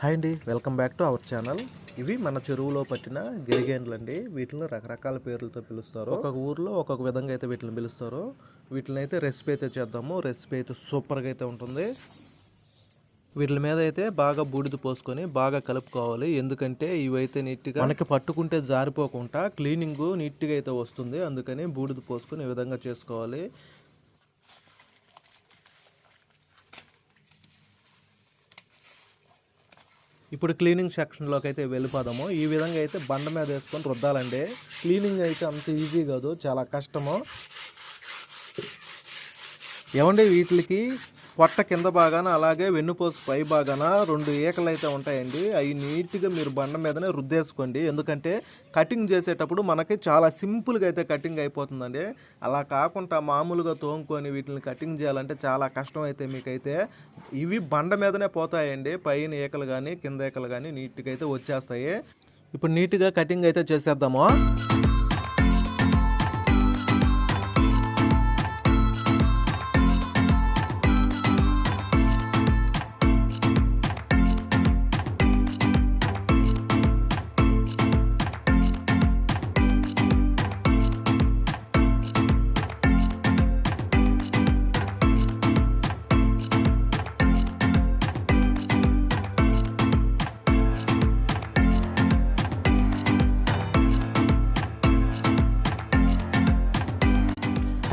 Hi అండి welcome back to our channel. ఇవి మన చెరువులో పట్టిన గిరిగేండ్లు అండి వీటిని రకరకాల పేర్లతో పిలుస్తారు. ఒక్కొక్క ఊర్లో ఒక్కొక్క విధంగా అయితే వీటిని పిలుస్తారు. వీటిని అయితే రెసిపీ అయితే చేద్దాము. రెసిపీ అయితే సూపర్గా అయితే ఉంటుంది. వీటి మీద అయితే బాగా బూడిద పోసుకొని బాగా కలుపుకోవాలి. ఎందుకంటే ఇవైతే నీట్గా మనకి పట్టుకుంటే జారిపోకుండా క్లీనింగ్ నీట్గా అయితే వస్తుంది. అందుకని బూడిద పోసుకొని ఈ విధంగా చేసుకోవాలి. ఇప్పుడు క్లీనింగ్ సెక్షన్లోకి అయితే వెళ్ళిపోదాము. ఈ విధంగా అయితే బండ మీద వేసుకొని రుద్దాలండి. క్లీనింగ్ అయితే అంత ఈజీ కాదు చాలా కష్టము. ఏమండి వీటికి పొట్ట కింద భాగాన అలాగే వెన్నుపోసు పై భాగాన రెండు ఈకలు అయితే ఉంటాయండి. అవి నీట్గా మీరు బండ మీదనే రుద్దేసుకోండి. ఎందుకంటే కటింగ్ చేసేటప్పుడు మనకి చాలా సింపుల్గా అయితే కటింగ్ అయిపోతుందండి. అలా కాకుండా మామూలుగా తోముకొని వీటిని కటింగ్ చేయాలంటే చాలా కష్టం అయితే మీకైతే ఇవి బండ మీదనే పోతాయండి. పైన ఈకలు కానీ కింద ఈకలు కానీ నీట్గా అయితే వచ్చేస్తాయి. ఇప్పుడు నీట్గా కటింగ్ అయితే చేసేద్దాము.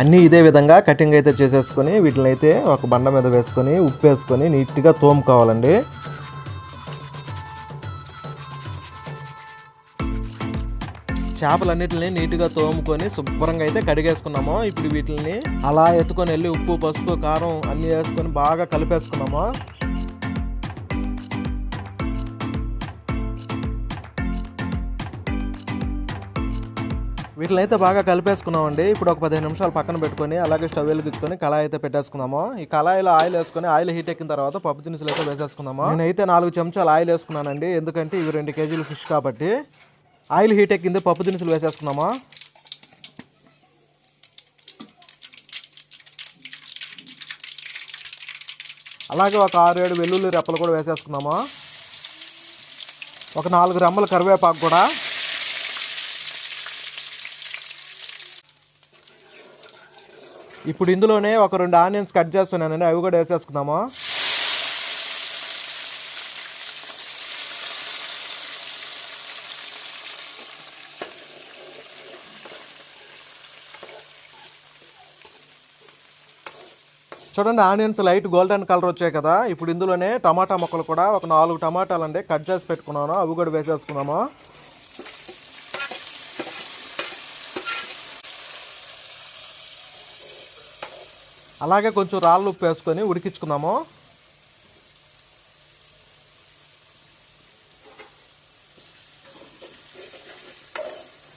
అన్నీ ఇదే విధంగా కటింగ్ అయితే చేసేసుకొని వీటిని అయితే ఒక బండ మీద వేసుకొని ఉప్పు వేసుకొని నీట్గా తోముకోవాలండి. చేపలన్నిటిని నీట్గా తోముకొని శుభ్రంగా అయితే కడిగేసుకున్నాము. ఇప్పుడు వీటిని అలా ఎత్తుకొని వెళ్ళి ఉప్పు పసుపు కారం అన్నీ వేసుకొని బాగా కలిపేసుకున్నాము. వీటిని అయితే బాగా కలిపేసుకున్నామండి. ఇప్పుడు ఒక పదిహేను నిమిషాలు పక్కన పెట్టుకొని అలాగే స్టవ్ వెలిగించుకొని కళాయి అయితే పెట్టేసుకుందాము. ఈ కళాయిలో ఆయిల్ వేసుకొని ఆయిల్ హీట్ ఎక్కిన తర్వాత పప్పు దినుసులు అయితే వేసేసుకుందాము. నేనైతే నాలుగు చెంచాలు ఆయిల్ వేసుకున్నానండి. ఎందుకంటే ఇవి రెండు కేజీలు ఫిష్ కాబట్టి. ఆయిల్ హీట్ ఎక్కింది పప్పు దినుసులు వేసేసుకున్నాము అలాగే ఒక ఆరు ఏడు వెల్లుల్లి రెప్పలు కూడా వేసేసుకున్నాము ఒక నాలుగు రెమ్మల కరివేపాకు కూడా ఇప్పుడు ఇందులోనే ఒక రెండు ఆనియన్స్ కట్ చేస్తున్నానండి అవి కూడా వేసేసుకుందాము? చూడండి ఆనియన్స్ లైట్ గోల్డెన్ కలర్ వచ్చాయి కదా ఇప్పుడు ఇందులోనే టమాటా ముక్కలు కూడా ఒక నాలుగు టమాటాలు అండి కట్ చేసి పెట్టుకున్నాను అవి కూడా వేసేసుకున్నాము అలాగే కొంచెం రాళ్ళు ఉప్పు వేసుకొని ఉడికించుకుందాము.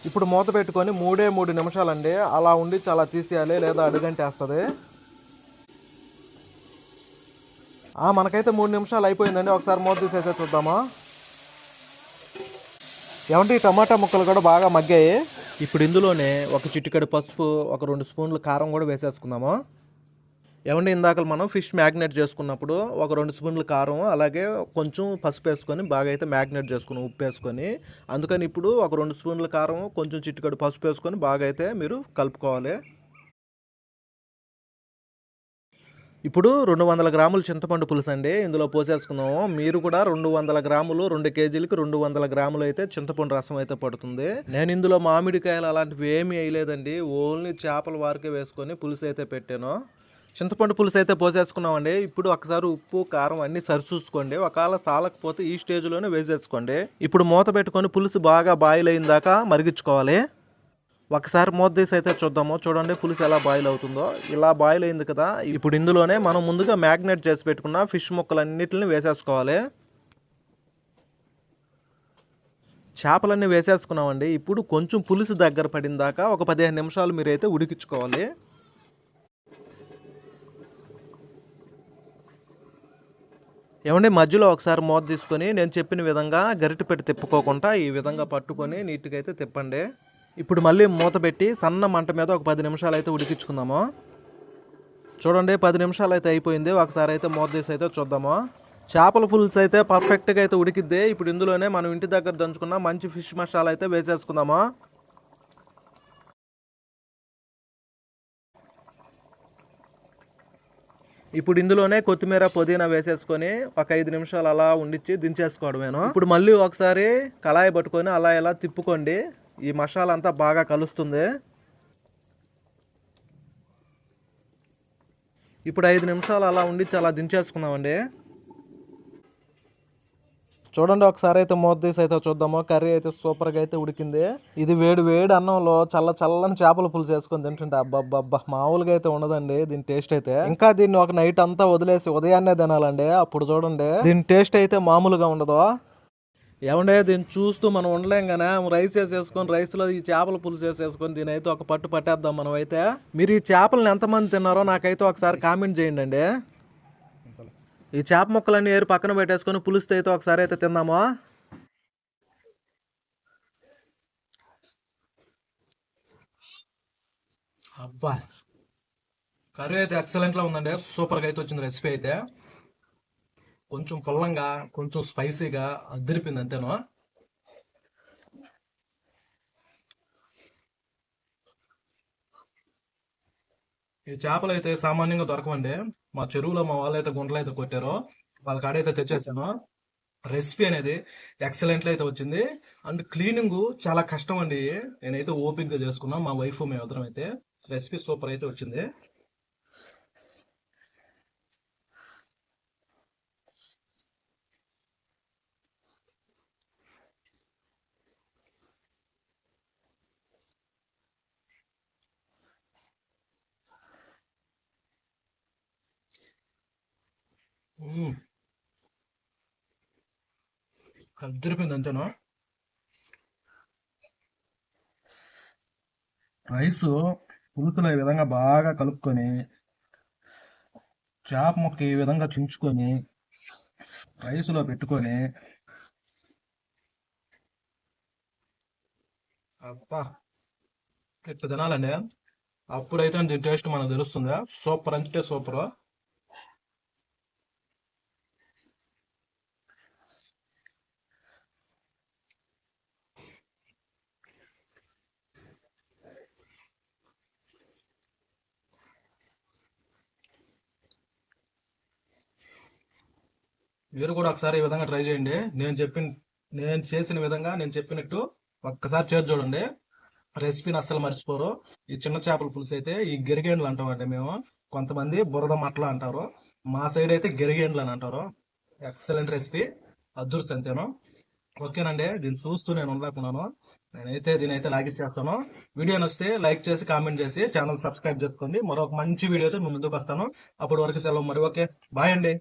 ఇప్పుడు మూత పెట్టుకొని మూడే మూడు నిమిషాలండి. అలా ఉండి చాలా తీసేయాలి లేదా అడుగంటేస్తుంది. మనకైతే మూడు నిమిషాలు అయిపోయిందండి. ఒకసారి మూత తీసేసే చూద్దామా. ఏమంటే ఈ టమాటా ముక్కలు కూడా బాగా మగ్గాయి. ఇప్పుడు ఇందులోనే ఒక చిటికెడు పసుపు ఒక రెండు స్పూన్లు కారం కూడా వేసేసుకుందాము. ఏమంటే ఇందాక మనం ఫిష్ మ్యాగ్నేట్ చేసుకున్నప్పుడు ఒక రెండు స్పూన్లు కారం అలాగే కొంచెం పసుపు వేసుకొని బాగా అయితే మ్యాగ్నేట్ చేసుకుని ఉప్పు వేసుకొని అందుకని ఇప్పుడు ఒక రెండు స్పూన్ల కారం కొంచెం చిట్టుకడు పసుపు వేసుకొని బాగా అయితే మీరు కలుపుకోవాలి. ఇప్పుడు రెండు వందల గ్రాములు చింతపండు పులుసు అండి ఇందులో పోసేసుకున్నాము మీరు కూడా రెండు వందల గ్రాములు రెండు కేజీలకి రెండు వందల గ్రాములు అయితే చింతపండు రసం అయితే పడుతుంది. నేను ఇందులో మామిడికాయలు అలాంటివి ఏమీ వేయలేదండి ఓన్లీ చేపల వారికే వేసుకొని పులుసు అయితే పెట్టాను. చింతపండు పులుసు అయితే పోసేసుకున్నామండి. ఇప్పుడు ఒకసారి ఉప్పు కారం అన్ని సరిచూసుకోండి ఒకవేళ సాలకపోతే ఈ స్టేజ్లోనే వేసేసుకోండి. ఇప్పుడు మూత పెట్టుకొని పులుసు బాగా బాయిల్ అయిన దాకా మరిగించుకోవాలి. ఒకసారి మూత తీసి అయితే చూద్దాము. చూడండి పులుసు ఎలా బాయిల్ అవుతుందో. ఇలా బాయిల్ అయింది కదా. ఇప్పుడు ఇందులోనే మనం ముందుగా మ్యాగ్నేట్ చేసి పెట్టుకున్న ఫిష్ ముక్కలన్నిటిని వేసేసుకోవాలి. చేపలన్నీ వేసేసుకున్నామండి. ఇప్పుడు కొంచెం పులుసు దగ్గర పడిన దాకా ఒక పదిహేను నిమిషాలు మీరైతే ఉడికించుకోవాలి. ఏమండి మధ్యలో ఒకసారి మూత తీసుకొని నేను చెప్పిన విధంగా గరిటె పెట్టి తిప్పుకోకుండా ఈ విధంగా పట్టుకొని నీట్గా అయితే తిప్పండి. ఇప్పుడు మళ్ళీ మూత పెట్టి సన్న మంట మీద ఒక పది నిమిషాలు అయితే ఉడికించుకుందాము. చూడండి పది నిమిషాలు అయితే అయిపోయింది. ఒకసారి అయితే మూత తీసి అయితే చూద్దాము. చేపల పులుసు అయితే పర్ఫెక్ట్గా అయితే ఉడికిద్ది. ఇప్పుడు ఇందులోనే మనం ఇంటి దగ్గర దంచుకున్న మంచి ఫిష్ మసాలా అయితే వేసేసుకుందాము. ఇప్పుడు ఇందులోనే కొత్తిమీర పుదీనా వేసేసుకొని ఒక ఐదు నిమిషాలు అలా ఉండిచ్చి దించేసుకోవడమేను. ఇప్పుడు మళ్ళీ ఒకసారి కళాయి పట్టుకొని అలా ఇలా తిప్పుకోండి. ఈ మసాలా అంతా బాగా కలుస్తుంది. ఇప్పుడు ఐదు నిమిషాలు అలా ఉండిచ్చి అలా దించేసుకుందామండి. చూడండి ఒకసారి అయితే మూత తీసి అయితే చూద్దాము. కర్రీ అయితే సూపర్గా అయితే ఉడికింది. ఇది వేడి వేడి అన్నంలో చల్ల చల్లని చేపల పులుసు వేసుకొని తింటుంటే అబ్బబ్బబ్బా మామూలుగా అయితే ఉండదండి దీని టేస్ట్ అయితే. ఇంకా దీన్ని ఒక నైట్ అంతా వదిలేసి ఉదయాన్నే తినాలండి. అప్పుడు చూడండి దీని టేస్ట్ అయితే మామూలుగా ఉండదు. ఏమండే దీన్ని చూస్తూ మనం ఉండలేం కానీ రైస్ వేసేసుకొని రైస్లో ఈ చేపల పులుసు వేసేసుకొని దీని అయితే ఒక పట్టు పట్టేద్దాం మనం అయితే. మీరు ఈ చేపలను ఎంతమంది తిన్నారో నాకైతే ఒకసారి కామెంట్ చేయండి అండి ఈ చేప ముక్కలన్నీ ఏరు పక్కన పెట్టేసుకొని పులుసు అయితే ఒకసారి అయితే తిందామా? అబ్బా కర్రీ అయితే ఎక్సలెంట్లో ఉందండి. సూపర్గా అయితే వచ్చింది రెసిపీ అయితే. కొంచెం పుల్లంగా కొంచెం స్పైసీగా అదిరిపింది అంతేనా? ఈ చేపలు అయితే సామాన్యంగా దొరకవండి. మా చెరువులో మా వాళ్ళు అయితే గుంటలు అయితే కొట్టారో వాళ్ళ కాడైతే తెచ్చేసాను. రెసిపీ అనేది ఎక్సలెంట్లో అయితే వచ్చింది. అండ్ క్లీనింగ్ చాలా కష్టం అండి నేనైతే ఓపిక్గా చేసుకున్నాను మా వైఫ్ మేమిద్దరం అయితే రెసిపీ సూపర్ అయితే వచ్చింది. మ్మ్. అదిరిపోయింది అంతేనా రైస్ పులుసులో ఈ విధంగా బాగా కలుపుకొని చేప ముక్క ఈ విధంగా చించుకొని రైస్లో పెట్టుకొని. అబ్బా ఇట్లా తినాలండి? అప్పుడైతే టేస్ట్ మనకు తెలుస్తుంది? సూపర్ అంటే సూపర్. మీరు కూడా ఒకసారి ఈ విధంగా ట్రై చేయండి. నేను చెప్పిన నేను చేసిన విధంగా నేను చెప్పినట్టు ఒక్కసారి చేసి చూడండి. రెసిపీని అస్సలు మర్చిపోరు. ఈ చిన్న చేపల పులుసు అయితే ఈ గెరిగేండ్లు అంటామండి మేము. కొంతమంది బురద మట్ల అంటారు. మా సైడ్ అయితే గెరిగేండ్లు అని అంటారు. Excellent recipe. అదృష్టం అంతేను? ఓకేనండి. దీన్ని చూస్తూ నేను ఉండలేకున్నాను. నేనైతే దీని అయితే లాగిచ్చేస్తాను వీడియో నచ్చితే లైక్ చేసి కామెంట్ చేసి ఛానల్ సబ్స్క్రైబ్ చేసుకోండి. మరొక మంచి వీడియోతో మీ ముందుకు వస్తాను. అప్పటి వరకు సెలవు మరి. ఓకే. బాయ్ అండి.